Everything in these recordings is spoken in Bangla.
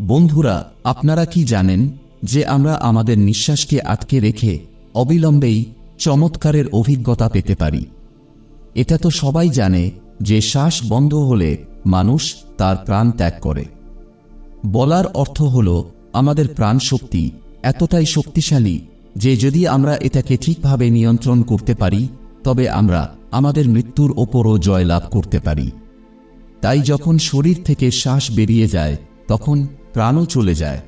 বন্ধুরা, আপনারা কি জানেন যে আমরা আমাদের নিঃশ্বাসকে আটকে রেখে অবিলম্বেই চমৎকারের অভিজ্ঞতা পেতে পারি? এটা তো সবাই জানে যে শ্বাস বন্ধ হলে মানুষ তার প্রাণ ত্যাগ করে। বলার অর্থ হল, আমাদের প্রাণ শক্তি এতটাই শক্তিশালী যে যদি আমরা এটাকে ঠিকভাবে নিয়ন্ত্রণ করতে পারি, তবে আমরা আমাদের মৃত্যুর ওপরও জয়লাভ করতে পারি। তাই যখন শরীর থেকে শ্বাস বেরিয়ে যায়, তখন প্রাণও চলে যায়।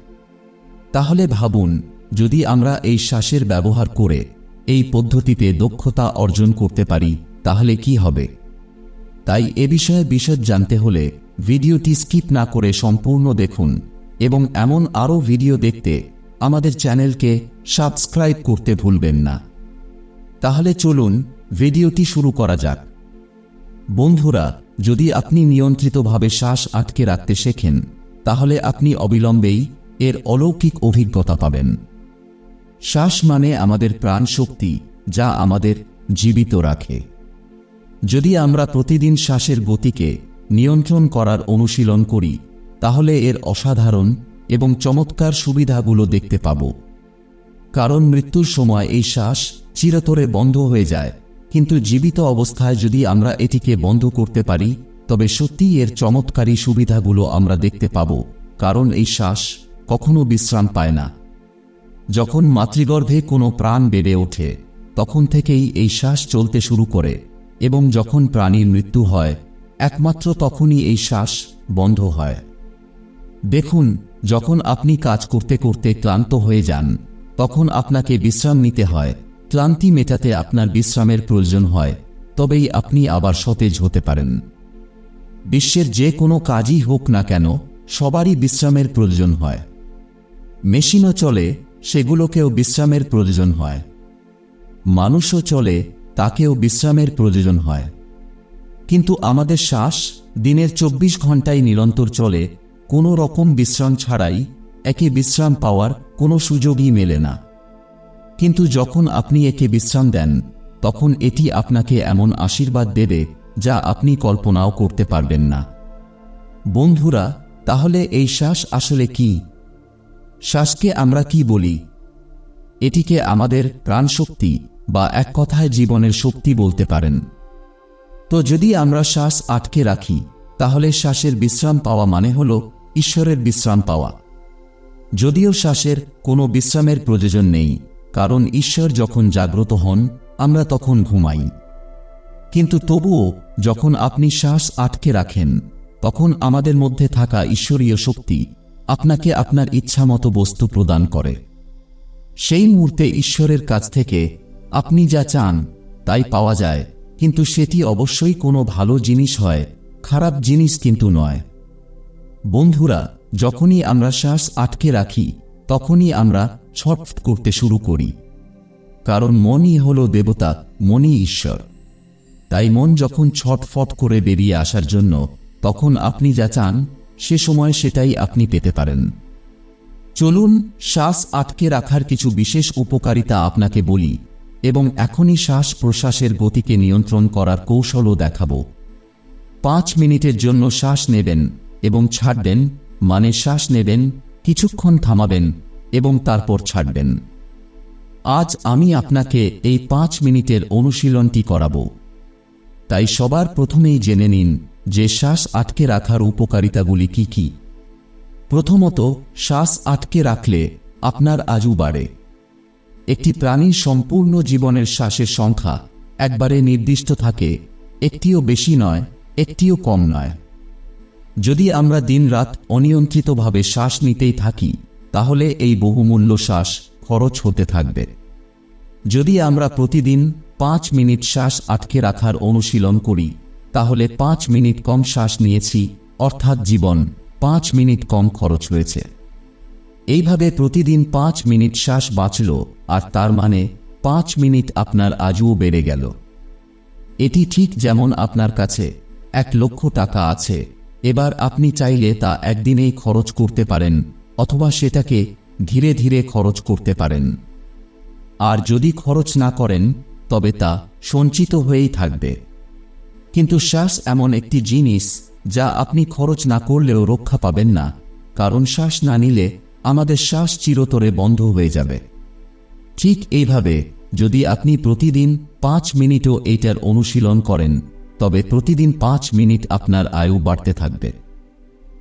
তাহলে ভাবুন, যদি আমরা এই শ্বাসের ব্যবহার করে এই পদ্ধতিতে দক্ষতা অর্জন করতে পারি, তাহলে কি হবে? তাই এ বিষয়ে বিশদ জানতে হলে ভিডিওটি স্কিপ না করে সম্পূর্ণ দেখুন এবং এমন আরও ভিডিও দেখতে আমাদের চ্যানেলকে সাবস্ক্রাইব করতে ভুলবেন না। তাহলে চলুন ভিডিওটি শুরু করা যাক। বন্ধুরা, যদি আপনি নিয়ন্ত্রিতভাবে শ্বাস আটকে রাখতে শেখেন তাহলে আপনি অবিলম্বেই এর অলৌকিক অভিজ্ঞতা পাবেন। শ্বাস মানে আমাদের প্রাণ শক্তি যা আমাদের জীবিত রাখে। যদি আমরা প্রতিদিন শ্বাসের গতিকে নিয়ন্ত্রণ করার অনুশীলন করি, তাহলে এর অসাধারণ এবং চমৎকার সুবিধাগুলো দেখতে পাব। কারণ মৃত্যুর সময় এই শ্বাস চিরতরে বন্ধ হয়ে যায়, কিন্তু জীবিত অবস্থায় যদি আমরা এটিকে বন্ধ করতে পারি তবে সত্যিই এর চমৎকারী সুবিধাগুলো আমরা দেখতে পাব, কারণ এই শ্বাস কখনো বিশ্রাম পায় না। যখন মাতৃগর্ভে কোনো প্রাণ বেড়ে ওঠে, তখন থেকেই এই শ্বাস চলতে শুরু করে এবং যখন প্রাণীর মৃত্যু হয়, একমাত্র তখনই এই শ্বাস বন্ধ হয়। দেখুন, যখন আপনি কাজ করতে করতে ক্লান্ত হয়ে যান, তখন আপনাকে বিশ্রাম নিতে হয়, ক্লান্তি মেটাতে আপনার বিশ্রামের প্রয়োজন হয়, তবেই আপনি আবার সতেজ হতে পারেন। বিশ্বের যে কোনো কাজই হোক না কেন, সবারই বিশ্রামের প্রয়োজন হয়। মেশিনও চলে, সেগুলোকেও বিশ্রামের প্রয়োজন হয়। মানুষও চলে, তাকেও বিশ্রামের প্রয়োজন হয়। কিন্তু আমাদের শ্বাস দিনের চব্বিশ ঘন্টায় নিরন্তর চলে, কোনো রকম বিশ্রাম ছাড়াই একে বিশ্রাম পাওয়ার কোনো সুযোগই মেলে না। কিন্তু যখন আপনি একে বিশ্রাম দেন, তখন এটি আপনাকে এমন আশীর্বাদ দেবে যা আপনি কল্পনাও করতে পারবেন না। বন্ধুরা, তাহলে এই শ্বাস আসলে কি? শ্বাসকে আমরা কি বলি? এটিকে আমাদের প্রাণশক্তি বা এক কথায় জীবনের শক্তি বলতে পারেন। তো যদি আমরা শ্বাস আটকে রাখি, তাহলে শ্বাসের বিশ্রাম পাওয়া মানে হল ঈশ্বরের বিশ্রাম পাওয়া। যদিও শ্বাসের কোনো বিশ্রামের প্রয়োজন নেই, কারণ ঈশ্বর যখন জাগ্রত হন, আমরা তখন ঘুমাই। কিন্তু তবুও, যখন আপনি শ্বাস আটকে রাখেন, তখন আমাদের মধ্যে থাকা ঈশ্বরীয় শক্তি আপনাকে আপনার ইচ্ছামতো বস্তু প্রদান করে। সেই মুহূর্তে ঈশ্বরের কাছ থেকে আপনি যা চান, তাই পাওয়া যায়, কিন্তু সেটি অবশ্যই কোনো ভালো জিনিস হয়, খারাপ জিনিস কিন্তু নয়। বন্ধুরা, যখনই আমরা শ্বাস আটকে রাখি, তখনই আমরা ছটফট করতে শুরু করি। কারণ মনই হল দেবতা, মনই ঈশ্বর। তাই মন যখন ছটফট করে বেরিয়ে আসার জন্য তখন আপনি যা চান, সে সময় সেটাই আপনি পেতে পারেন। চলুন শ্বাস আটকে রাখার কিছু বিশেষ উপকারিতা আপনাকে বলি এবং এখনই শ্বাস প্রশ্বাসের গতিকে নিয়ন্ত্রণ করার কৌশলও দেখাব। পাঁচ মিনিটের জন্য শ্বাস নেবেন এবং ছাড়বেন মানে শ্বাস নেবেন, কিছুক্ষণ থামাবেন এবং তারপর ছাড়বেন। আজ আমি আপনাকে এই পাঁচ মিনিটের অনুশীলনটি করাবো। তাই সবার প্রথমেই জেনে নিন যে শ্বাস আটকে রাখার উপকারিতাগুলি কি কি। প্রথমত, শ্বাস আটকে রাখলে আপনার আজু বাড়ে। একটি প্রাণীর সম্পূর্ণ জীবনের শ্বাসের সংখ্যা একবারে নির্দিষ্ট থাকে, একটিও বেশি নয়, একটিও কম নয়। যদি আমরা দিনরাত অনিয়ন্ত্রিতভাবে শ্বাস নিতেই থাকি, তাহলে এই বহুমূল্য শ্বাস খরচ হতে থাকবে। যদি আমরা প্রতিদিন পাঁচ মিনিট শ্বাস আটকে রাখার অনুশীলন করি। তাহলে পাঁচ মিনিট কম শ্বাস নিয়েছি, অর্থাৎ জীবন পাঁচ মিনিট কম খরচ হয়েছে। এইভাবে প্রতিদিন পাঁচ মিনিট শ্বাস বাঁচল, আর তার মানে পাঁচ মিনিট আপনার আজও বেড়ে গেল। এটি ঠিক যেমন আপনার কাছে এক লক্ষ টাকা আছে, এবার আপনি চাইলে তা একদিনেই খরচ করতে পারেন, অথবা সেটাকে ধীরে ধীরে খরচ করতে পারেন। আর যদি খরচ না করেন তবে তা সঞ্চিত হয়েই থাকবে। কিন্তু শ্বাস এমন একটি জিনিস যা আপনি খরচ না করলেও রক্ষা পাবেন না, কারণ শ্বাস না নিলে আমাদের শ্বাস চিরতরে বন্ধ হয়ে যাবে। ঠিক এইভাবে যদি আপনি প্রতিদিন পাঁচ মিনিটও এইটার অনুশীলন করেন, তবে প্রতিদিন পাঁচ মিনিট আপনার আয়ু বাড়তে থাকবে।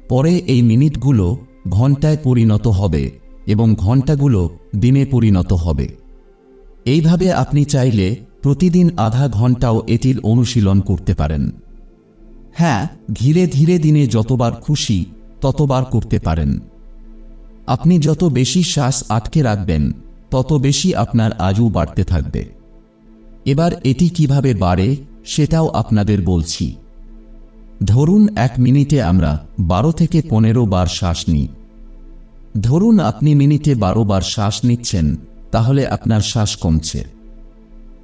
পরে এই মিনিটগুলো ঘন্টায় পরিণত হবে এবং ঘন্টাগুলো দিনে পরিণত হবে। এইভাবে আপনি চাইলে প্রতিদিন আধা ঘন্টাও এটির অনুশীলন করতে পারেন। হ্যাঁ ধীরে ধীরে দিনে যতবার খুশি, ততবার করতে পারেন। আপনি যত বেশি শ্বাস আটকে রাখবেন, তত বেশি আপনার আজু বাড়তে থাকবে। এবার এটি কীভাবে বাড়ে, সেটাও আপনাদের বলছি। ধরুন, এক মিনিটে আমরা বারো থেকে পনেরো বার শ্বাস নিই। ধরুন, আপনি মিনিটে বারো বার শ্বাস নিচ্ছেন তাহলে আপনার শ্বাস কমছে।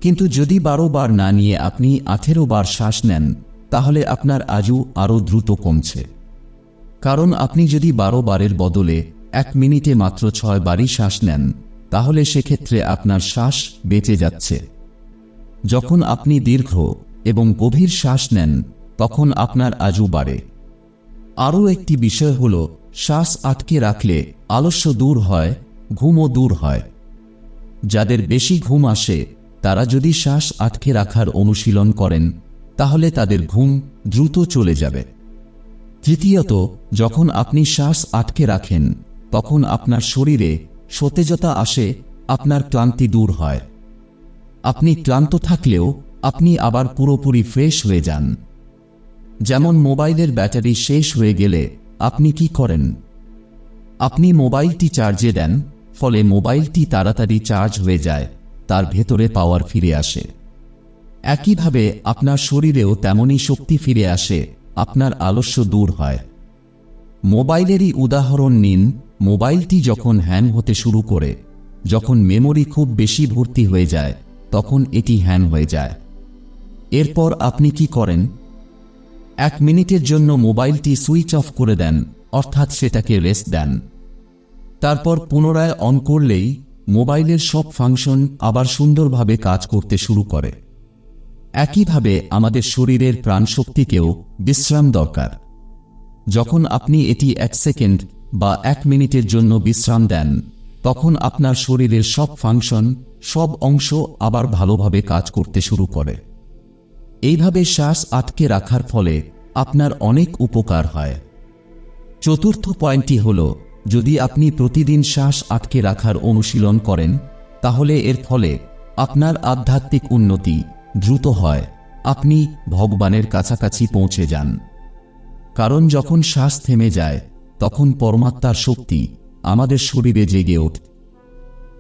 কিন্তু যদি বারো বার না নিয়ে আপনি আঠেরো বার শ্বাস নেন, তাহলে আপনার আজু আরও দ্রুত কমছে। কারণ আপনি যদি বারো বারের বদলে এক মিনিটে মাত্র ছয় বারই শ্বাস নেন, তাহলে সেক্ষেত্রে আপনার শ্বাস বেঁচে যাচ্ছে। যখন আপনি দীর্ঘ এবং গভীর শ্বাস নেন, তখন আপনার আজু বাড়ে। আরও একটি বিষয় হল, শ্বাস আটকে রাখলে আলস্য দূর হয়, ঘুমও দূর হয়। যাদের বেশি ঘুম আসে, তারা যদি শ্বাস আটকে রাখার অনুশীলন করেন, তাহলে তাদের ঘুম দ্রুত চলে যাবে। তৃতীয়ত, যখন আপনি শ্বাস আটকে রাখেন, তখন আপনার শরীরে সতেজতা আসে, আপনার ক্লান্তি দূর হয়। আপনি ক্লান্ত থাকলেও, আপনি আবার পুরোপুরি ফ্রেশ হয়ে যান। যেমন মোবাইলের ব্যাটারি শেষ হয়ে গেলে, আপনি কি করেন? আপনি মোবাইলটি চার্জে দেন ফলে মোবাইলটি তাড়াতাড়ি চার্জ হয়ে যায়, তার ভেতরে পাওয়ার ফিরে আসে। একইভাবে আপনার শরীরেও তেমনই শক্তি ফিরে আসে, আপনার আলস্য দূর হয়। মোবাইলেরই উদাহরণ নিন, মোবাইলটি যখন হ্যাং হতে শুরু করে, যখন মেমোরি খুব বেশি ভর্তি হয়ে যায়, তখন এটি হ্যাং হয়ে যায়। এরপর আপনি কি করেন? এক মিনিটের জন্য মোবাইলটি সুইচ অফ করে দেন, অর্থাৎ সেটাকে রেস্ট দেন। তারপর পুনরায় অন করলেই মোবাইলের সব ফাংশন আবার সুন্দরভাবে কাজ করতে শুরু করে। একইভাবে আমাদের শরীরের প্রাণশক্তিকেও বিশ্রাম দরকার। যখন আপনি এটি এক সেকেন্ড বা এক মিনিটের জন্য বিশ্রাম দেন, তখন আপনার শরীরের সব ফাংশন সব অংশ আবার ভালোভাবে কাজ করতে শুরু করে। এইভাবে শ্বাস আটকে রাখার ফলে আপনার অনেক উপকার হয়। চতুর্থ পয়েন্টটি হল যদি আপনি প্রতিদিন শ্বাস আটকে রাখার অনুশীলন করেন, তাহলে এর ফলে আপনার আধ্যাত্মিক উন্নতি দ্রুত হয়। আপনি ভগবানের কাছাকাছি পৌঁছে যান। কারণ যখন শ্বাস থেমে যায়, তখন পরমাত্মার শক্তি আমাদের শরীরে জেগে ওঠে।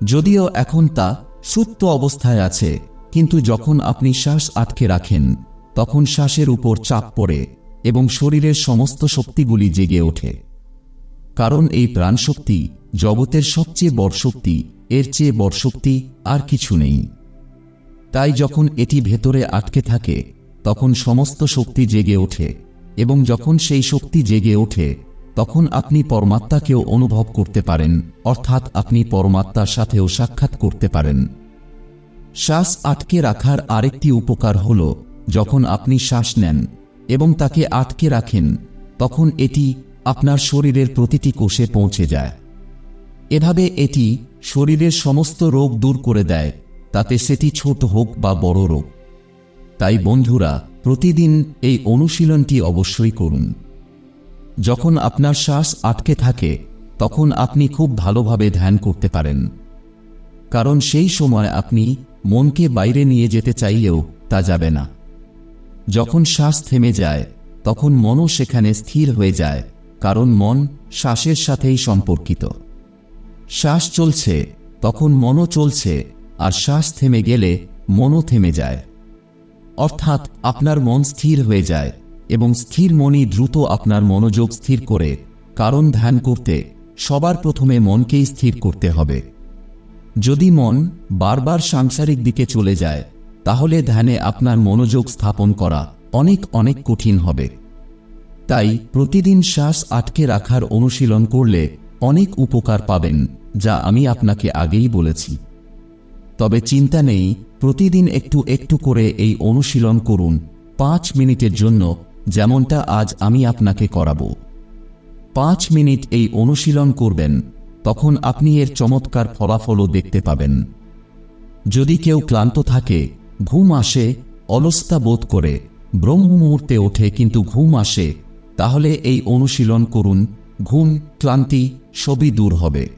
যদিও এখন তা সুপ্ত অবস্থায় আছে, কিন্তু যখন আপনি শ্বাস আটকে রাখেন, তখন শ্বাসের উপর চাপ পড়ে এবং শরীরের সমস্ত শক্তিগুলি জেগে ওঠে। কারণ এই প্রাণশক্তি জগতের সবচেয়ে বড় শক্তি, এর চেয়ে বড় শক্তি আর কিছু নেই। তাই যখন এটি ভেতরে আটকে থাকে, তখন সমস্ত শক্তি জেগে ওঠে এবং যখন সেই শক্তি জেগে ওঠে, তখন আপনি পরমাত্মাকেও অনুভব করতে পারেন, অর্থাৎ আপনি পরমাত্মার সাথেও সাক্ষাৎ করতে পারেন। শ্বাস আটকে রাখার আরেকটি উপকার হল, যখন আপনি শ্বাস নেন এবং তাকে আটকে রাখেন, তখন এটি আপনার শরীরের প্রতিটি কোষে পৌঁছে যায়। এভাবে এটি শরীরের সমস্ত রোগ দূর করে দেয়, তাতে সেটি ছোট হোক বা বড় রোগ। তাই বন্ধুরা, প্রতিদিন এই অনুশীলনটি অবশ্যই করুন। যখন আপনার শ্বাস আটকে থাকে, তখন আপনি খুব ভালোভাবে ধ্যান করতে পারেন। কারণ সেই সময় আপনি মনকে বাইরে নিয়ে যেতে চাইলেও তা যাবে না। যখন শ্বাস থেমে যায়, তখন মনও সেখানে স্থির হয়ে যায়। কারণ মন শ্বাসের সাথেই সম্পর্কিত। শ্বাস চলছে, তখন মনও চলছে, আর শ্বাস থেমে গেলে মনও থেমে যায়। অর্থাৎ আপনার মন স্থির হয়ে যায়, এবং স্থির মনই দ্রুত আপনার মনোযোগ স্থির করে, কারণ ধ্যান করতে সবার প্রথমে মনকেই স্থির করতে হবে। যদি মন বারবার সাংসারিক দিকে চলে যায়, তাহলে ধ্যানে আপনার মনোযোগ স্থাপন করা অনেক অনেক কঠিন হবে। তাই প্রতিদিন শ্বাস আটকে রাখার অনুশীলন করলে অনেক উপকার পাবেন, যা আমি আপনাকে আগেই বলেছি। তবে চিন্তা নেই, প্রতিদিন একটু একটু করে এই অনুশীলন করুন, পাঁচ মিনিটের জন্য, যেমনটা আজ আমি আপনাকে করাব। পাঁচ মিনিট এই অনুশীলন করবেন, তখন আপনি এর চমৎকার ফলাফলও দেখতে পাবেন। যদি কেউ ক্লান্ত থাকে, ঘুম আসে, অলস্তা বোধ করে ব্রহ্ম মুহূর্তে ওঠে কিন্তু ঘুম আসে তাহলে এই অনুশীলন করুন, ঘুম, ক্লান্তি সবই দূর হবে।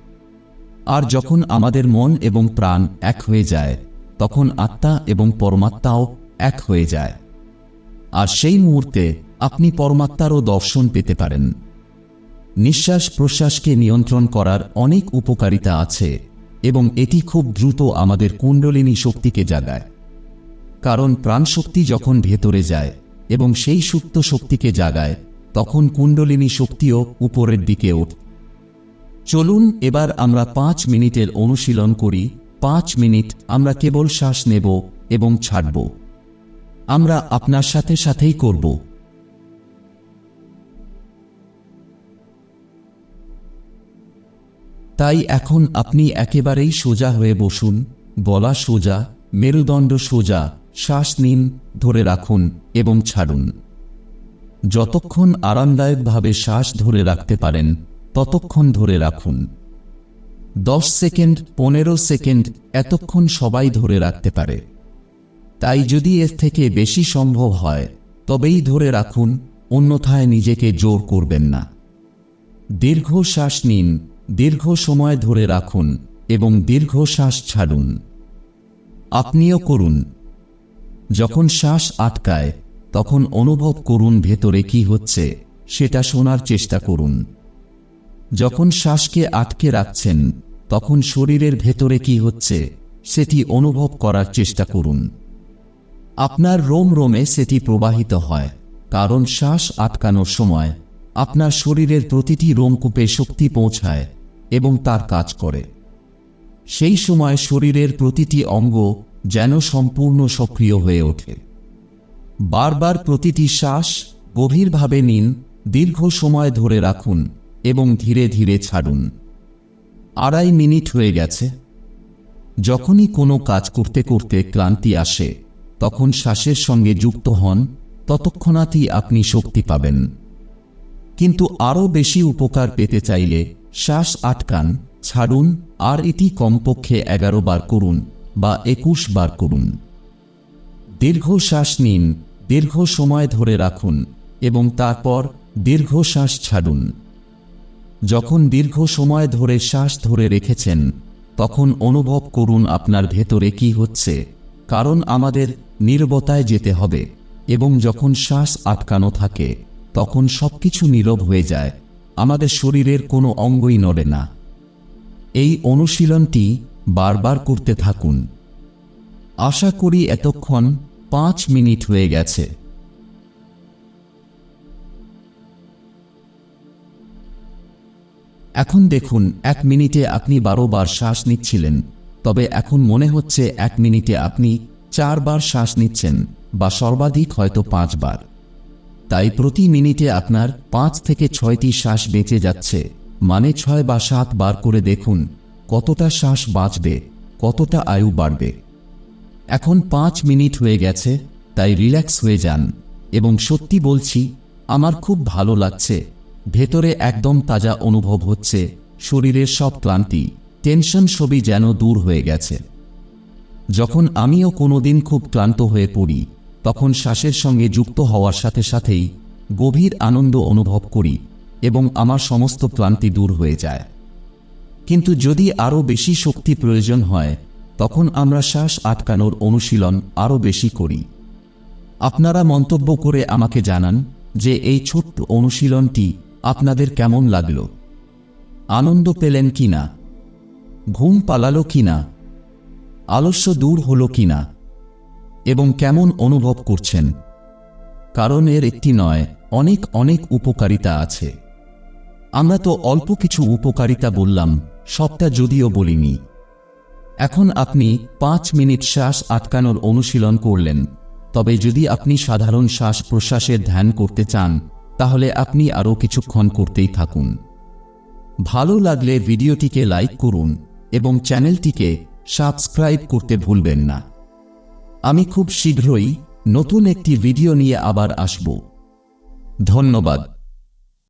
আর যখন আমাদের মন এবং প্রাণ এক হয়ে যায়, তখন আত্মা এবং পরমাত্মাও এক হয়ে যায়। আর সেই মুহূর্তে আপনি পরমাত্মারও দর্শন পেতে পারেন। নিঃশ্বাস প্রশ্বাসকে নিয়ন্ত্রণ করার অনেক উপকারিতা আছে এবং এটি খুব দ্রুত আমাদের কুণ্ডলিনী শক্তিকে জাগায়। কারণ প্রাণশক্তি যখন ভেতরে যায় এবং সেই সুপ্ত শক্তিকে জাগায় তখন কুণ্ডলিনী শক্তিও উপরের দিকে ওঠ। চলুন এবার আমরা পাঁচ মিনিটের অনুশীলন করি, পাঁচ মিনিট আমরা কেবল শ্বাস নেব এবং ছাড়ব। আমরা আপনার সাথে সাথেই করব। তাই এখন আপনি একেবারেই সোজা হয়ে বসুন, গলা সোজা, মেরুদণ্ড সোজা, শ্বাস নিন, ধরে রাখুন এবং ছাড়ুন। যতক্ষণ আরামদায়কভাবে শ্বাস ধরে রাখতে পারেন, ততক্ষণ ধরে রাখুন। দশ সেকেন্ড, পনেরো সেকেন্ড এতক্ষণ সবাই ধরে রাখতে পারে। তাই যদি এর থেকে বেশি সম্ভব হয়, তবেই ধরে রাখুন, অন্যথায় নিজেকে জোর করবেন না। দীর্ঘ শ্বাস নিন, দীর্ঘ সময় ধরে রাখুন এবং দীর্ঘ শ্বাস ছাড়ুন। আপনিও করুন। যখন শ্বাস আটকায় তখন অনুভব করুন ভেতরে কি হচ্ছে, সেটা শোনার চেষ্টা করুন। যখন শ্বাসকে আটকে রাখছেন, তখন শরীরের ভেতরে কি হচ্ছে, সেটি অনুভব করার চেষ্টা করুন। আপনার রোম রোমে সেটি প্রবাহিত হয়, কারণ শ্বাস আটকানোর সময় আপনার শরীরের প্রতিটি রোমকূপে শক্তি পৌঁছায় এবং তার কাজ করে। সেই সময় শরীরের প্রতিটি অঙ্গ যেন সম্পূর্ণ সক্রিয় হয়ে ওঠে। বারবার প্রতিটি শ্বাস গভীরভাবে নিন, দীর্ঘ সময় ধরে রাখুন এবং ধীরে ধীরে ছাড়ুন। আড়াই মিনিট হয়ে গেছে। যখনই কোনো কাজ করতে করতে ক্লান্তি আসে, তখন শ্বাসের সঙ্গে যুক্ত হন ততক্ষণাৎই আপনি শক্তি পাবেন। কিন্তু আরও বেশি উপকার পেতে চাইলে শ্বাস আটকান, ছাড়ুন আর এটি কমপক্ষে এগারো বার করুন বা একুশ বার করুন। দীর্ঘ শ্বাস নিন দীর্ঘ সময় ধরে রাখুন এবং তারপর দীর্ঘ শ্বাস ছাড়ুন। যখন দীর্ঘ সময় ধরে শ্বাস ধরে রেখেছেন, তখন অনুভব করুন আপনার ভেতরে কি হচ্ছে, কারণ আমাদের নির্বতায় যেতে হবে এবং যখন শ্বাস আটকানো থাকে, তখন সবকিছু নীরব হয়ে যায়, আমাদের শরীরের কোনো অঙ্গই নড়ে না। এই অনুশীলনটি বারবার করতে থাকুন। আশা করি এতক্ষণ পাঁচ মিনিট হয়ে গেছে। এখন দেখুন, এক মিনিটে আপনি বারো বার শ্বাস নিচ্ছিলেন, তবে এখন মনে হচ্ছে এক মিনিটে আপনি চারবার শ্বাস নিচ্ছেন, বা সর্বাধিক হয়তো পাঁচবার। তাই প্রতি মিনিটে আপনার পাঁচ থেকে ছয়টি শ্বাস বেঁচে যাচ্ছে মানে ছয় বা সাত বার করে দেখুন কতটা শ্বাস বাঁচবে, কতটা আয়ু বাড়বে। এখন পাঁচ মিনিট হয়ে গেছে, তাই রিল্যাক্স হয়ে যান। এবং সত্যি বলছি, আমার খুব ভালো লাগছে। ভেতরে একদম তাজা অনুভব হচ্ছে, শরীরের সব ক্লান্তি, টেনশন সবই যেন দূর হয়ে গেছে। যখন আমিও কোনোদিন খুব ক্লান্ত হয়ে পড়ি, তখন শ্বাসের সঙ্গে যুক্ত হওয়ার সাথে সাথেই গভীর আনন্দ অনুভব করি এবং আমার সমস্ত ক্লান্তি দূর হয়ে যায়। কিন্তু যদি আরও বেশি শক্তি প্রয়োজন হয় তখন আমরা শ্বাস আটকানোর অনুশীলন আরও বেশি করি। আপনারা মন্তব্য করে আমাকে জানান যে এই ছোট্ট অনুশীলনটি আপনাদের কেমন লাগল। আনন্দ পেলেন কি না ঘুম পালালো কি না আলস্য দূর হলো কি না এবং কেমন অনুভব করছেন? কারণ এর একটি নয়, অনেক অনেক উপকারিতা আছে। আমরা তো অল্প কিছু উপকারিতা বললাম, সবটা যদিও বলিনি। এখন আপনি পাঁচ মিনিট শ্বাস আটকানোর অনুশীলন করলেন। তবে যদি আপনি সাধারণ শ্বাস প্রশ্বাসের ধ্যান করতে চান, তাহলে আপনি আরও কিছুক্ষণ করতেই থাকুন। ভালো লাগলে ভিডিওটিকে লাইক করুন এবং চ্যানেলটিকে সাবস্ক্রাইব করতে ভুলবেন না। আমি খুব শীঘ্রই নতুন একটি ভিডিও নিয়ে আবার আসব। ধন্যবাদ।